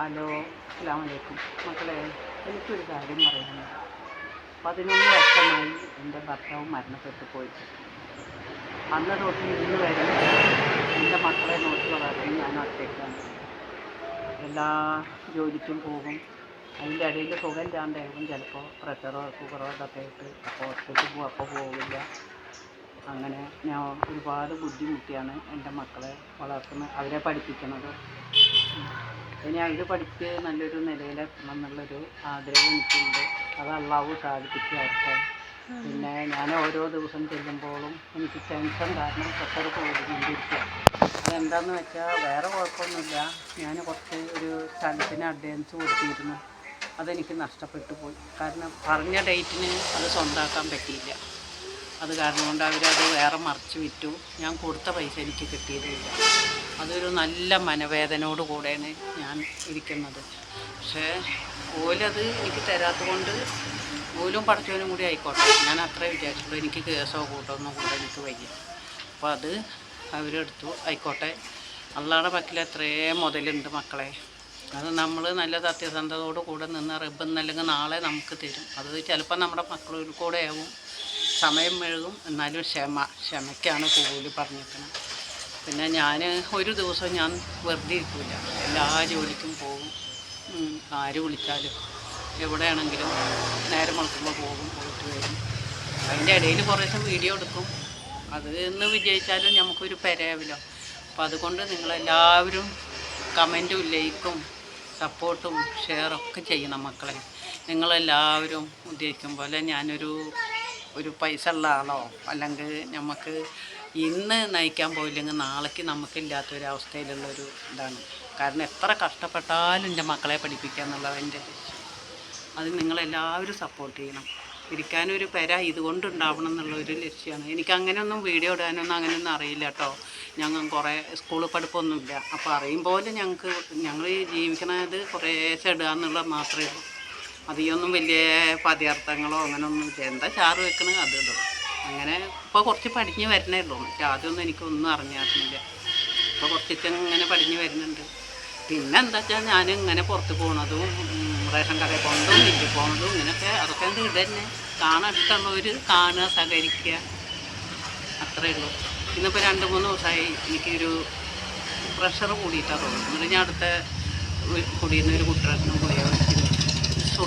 Hello അസ്സാം വലൈക്കും മക്കളെ എനിക്കൊരു കാര്യം പറയുന്നു പതിനൊന്ന് വർഷമായി എന്റെ ഭർത്താവ് മരണപ്പെട്ടു പോയിട്ട്. അന്ന് തൊട്ട് ഇന്ന് വരെ എന്റെ മക്കളെ നോക്കി വളർത്തി ഞാൻ ഒറ്റയ്ക്കാണ് എല്ലാ ജോലിക്കും പോകും. അതിന്റെ ഇടയിൽ സുഖം ഇല്ലാണ്ടായിരിക്കും ചിലപ്പോൾ പ്രഷറോ ഷുഗറോ ഇതൊക്കെ ആയിട്ട് അപ്പോൾ ഒറ്റയ്ക്ക് പോകും അപ്പോൾ പോവില്ല. അങ്ങനെ ഞാൻ ഒരുപാട് ബുദ്ധിമുട്ടിയാണ് എന്റെ മക്കളെ വളർത്തുന്നത് അവരെ പഠിപ്പിക്കുന്നത്. ഇനി അവർ പഠിച്ച് നല്ലൊരു നിലയിലെത്തണം എന്നുള്ളൊരു ആഗ്രഹം എനിക്കുണ്ട്. അത് അള്ളാഹു സാധിപ്പിച്ചു തരട്ടെ പിന്നെ ഞാൻ ഓരോ ദിവസം ചെല്ലുമ്പോഴും എനിക്ക് ടെൻഷൻ കാരണം പ്രഷർ കൂടിക്കൊണ്ടിരിക്കുക അതെന്താണെന്ന് വെച്ചാൽ വേറെ കുഴപ്പമൊന്നുമില്ല. ഞാൻ കുറച്ച് ഒരു സ്ഥലത്തിന് അഡ്വാൻസ് കൊടുത്തിരുന്നു. അതെനിക്ക് നഷ്ടപ്പെട്ടു പോയി. കാരണം പറഞ്ഞ ഡേറ്റിന് അത് സ്വന്തമാക്കാൻ പറ്റിയില്ല. അത് കാരണം കൊണ്ട് അവരത് വേറെ മറിച്ച് വിറ്റു. ഞാൻ കൊടുത്ത പൈസ എനിക്ക് കിട്ടിയതില്ല അതൊരു നല്ല മനവേദനയോട് കൂടെയാണ് ഞാൻ ഇരിക്കുന്നത്. പക്ഷേ ഓലത് എനിക്ക് തരാത്തത് കൊണ്ട് ഓലും പഠിച്ചവനും കൂടി ആയിക്കോട്ടെ. ഞാൻ അത്രേ വിചാരിച്ചുള്ളൂ എനിക്ക് കേസോ കൂട്ടോ ഒന്നും കൂടെ എനിക്ക് വയ്യ. അപ്പോൾ അത് അവരെടുത്തു ആയിക്കോട്ടെ. അള്ളാടെ പക്കിൽ എത്രയേ മുതലുണ്ട് മക്കളെ. അത് നമ്മൾ നല്ല സത്യസന്ധതയോട് കൂടെ നിന്ന് റബ്ബെന്നല്ലെങ്കിൽ നാളെ നമുക്ക് തരും. അത് ചിലപ്പോൾ നമ്മുടെ മക്കളിൽ കൂടെ ആവും. സമയം മെഴുകും. എന്നാലും ക്ഷമ ക്ഷമയ്ക്കാണ് കൂലി പറഞ്ഞിരിക്കുന്നത് പിന്നെ ഞാൻ ഒരു ദിവസം ഞാൻ വെറുതെ ഇരിക്കില്ല എല്ലാ ജോലിക്കും പോകും. ആര് വിളിച്ചാലും. എവിടെയാണെങ്കിലും നേരം മുളക്കുമ്പോൾ പോകും പോയിട്ട് വരും. അതിന്റെ ഇടയിൽ കുറേശ്ശെ വീഡിയോ എടുക്കും. അത് എന്ന് വിജയിച്ചാലും നമുക്കൊരു പെരയാവില്ല അപ്പോൾ അതുകൊണ്ട് നിങ്ങളെല്ലാവരും കമന്റും ലൈക്കും സപ്പോർട്ടും ഷെയറൊക്കെ ചെയ്യണം മക്കളെ. നിങ്ങളെല്ലാവരും ഉദ്ദേശിക്കും പോലെ ഞാനൊരു ഒരു പൈസ ഉള്ള ആളോ? അല്ലെങ്കിൽ നമുക്ക് ഇന്ന് നയിക്കാൻ പോയില്ലെങ്കിൽ നാളേക്ക് നമുക്കില്ലാത്തൊരവസ്ഥയിലുള്ളൊരു ഇതാണ്. കാരണം എത്ര കഷ്ടപ്പെട്ടാലും എന്റെ മക്കളെ പഠിപ്പിക്കുക എന്നുള്ളത് എന്റെ ലക്ഷ്യം. അത് നിങ്ങളെല്ലാവരും സപ്പോർട്ട് ചെയ്യണം. ഇരിക്കാനൊരു പെര ഇതുകൊണ്ടുണ്ടാവണം എന്നുള്ളൊരു ലക്ഷ്യമാണ് എനിക്ക് അങ്ങനെയൊന്നും വീഡിയോ ഇടാനൊന്നും അങ്ങനെയൊന്നും അറിയില്ല കേട്ടോ. ഞങ്ങൾ കുറേ സ്കൂൾ പഠിപ്പൊന്നുമില്ല. അപ്പോൾ അറിയുമ്പോൾ ഞങ്ങൾക്ക് ഞങ്ങൾ ജീവിക്കണത് കുറേശ്ശെ ഇടുക എന്നുള്ളത് മാത്രമേ ഉള്ളൂ. അധികമൊന്നും വലിയ പദാർത്ഥങ്ങളോ അങ്ങനെയൊന്നും എന്താ ചാറ് വെക്കണത് അത് ഇടും. അങ്ങനെ ഇപ്പോൾ കുറച്ച് പഠിഞ്ഞ് വരണേ ഉള്ളൂ. പക്ഷെ ആദ്യമൊന്നും എനിക്കൊന്നും അറിഞ്ഞായിരുന്നില്ല. ഇപ്പോൾ കുറച്ചൊക്കെ ഇങ്ങനെ പഠിഞ്ഞ് വരുന്നുണ്ട്. പിന്നെ എന്താ വെച്ചാൽ ഞാൻ ഇങ്ങനെ പുറത്ത് പോണതും റേഷൻ കടയിൽ പോകുന്നതും മില്ലിൽ പോകുന്നതും ഇങ്ങനെയൊക്കെ അതൊക്കെ എന്ത് ഇത് തന്നെ കാണാൻ ഇഷ്ടമുള്ളവർ കാണുക സഹകരിക്കുക. അത്രയേ ഉള്ളൂ. ഇന്നിപ്പോൾ രണ്ട് മൂന്ന് ദിവസമായി എനിക്കൊരു പ്രഷർ കൂടിയിട്ടാണ് തോന്നുന്നത്. എന്നിട്ട് ഞാൻ അടുത്ത കുടിയിൽ നിന്ന് ഒരു കുട്ടികൾക്കും പോയ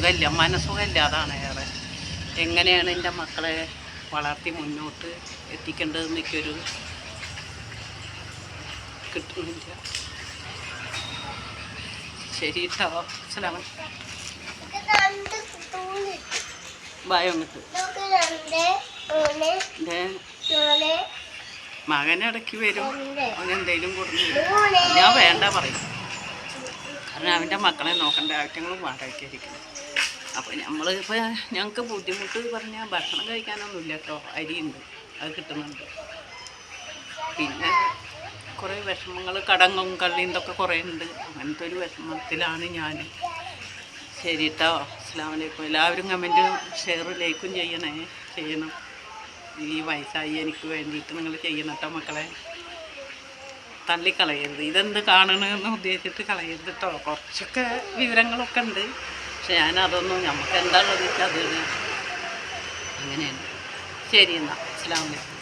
സുഖമില്ല മനസ്സുഖമില്ല. അതാണ് ഏറെ. എങ്ങനെയാണ് എന്റെ മക്കളെ വളർത്തി മുന്നോട്ട് എത്തിക്കേണ്ടതെന്ന് എനിക്കൊരു കിട്ടുന്നില്ല. ശരി കേട്ടോ മകൻ ഇടയ്ക്ക് വരും. അവൻ എന്തെങ്കിലും കൊടുന്നു ഞാൻ വേണ്ട പറയും. കാരണം അവന്റെ മക്കളെ നോക്കേണ്ട ആവശ്യങ്ങളും വാടകയ്ക്കായിരിക്കും അപ്പോൾ നമ്മൾ ഇപ്പോൾ ഞങ്ങൾക്ക് ബുദ്ധിമുട്ട് പറഞ്ഞാൽ ഭക്ഷണം കഴിക്കാനൊന്നുമില്ല കേട്ടോ അരിയുണ്ട്. അത് കിട്ടുന്നുണ്ട്. പിന്നെ കുറേ വിഷമങ്ങൾ കടങ്ങും കള്ളിയും ഇതൊക്കെ കുറേ ഉണ്ട് അങ്ങനത്തെ ഒരു വിഷമത്തിലാണ് ഞാൻ ശരി കേട്ടോ അസ്സാം വലൈക്കും എല്ലാവരും കമന്റും ഷെയർ ലൈക്കും ചെയ്യണേ. ചെയ്യണം. ഈ വയസ്സായി എനിക്ക് വേണ്ടിയിട്ട് നിങ്ങൾ ചെയ്യണം കേട്ടോ മക്കളെ. തള്ളിക്കളയരുത്. ഇതെന്ത് കാണണമെന്ന് ഉദ്ദേശിച്ചിട്ട് കളയരുത് കേട്ടോ കുറച്ചൊക്കെ വിവരങ്ങളൊക്കെ ഉണ്ട്. പക്ഷെ ഞാനതൊന്നും നമുക്ക് എന്താണുള്ളത് വെച്ചാൽ അത് അങ്ങനെയാണ്. ശരി എന്നാൽ അസ്സാം വലൈക്കും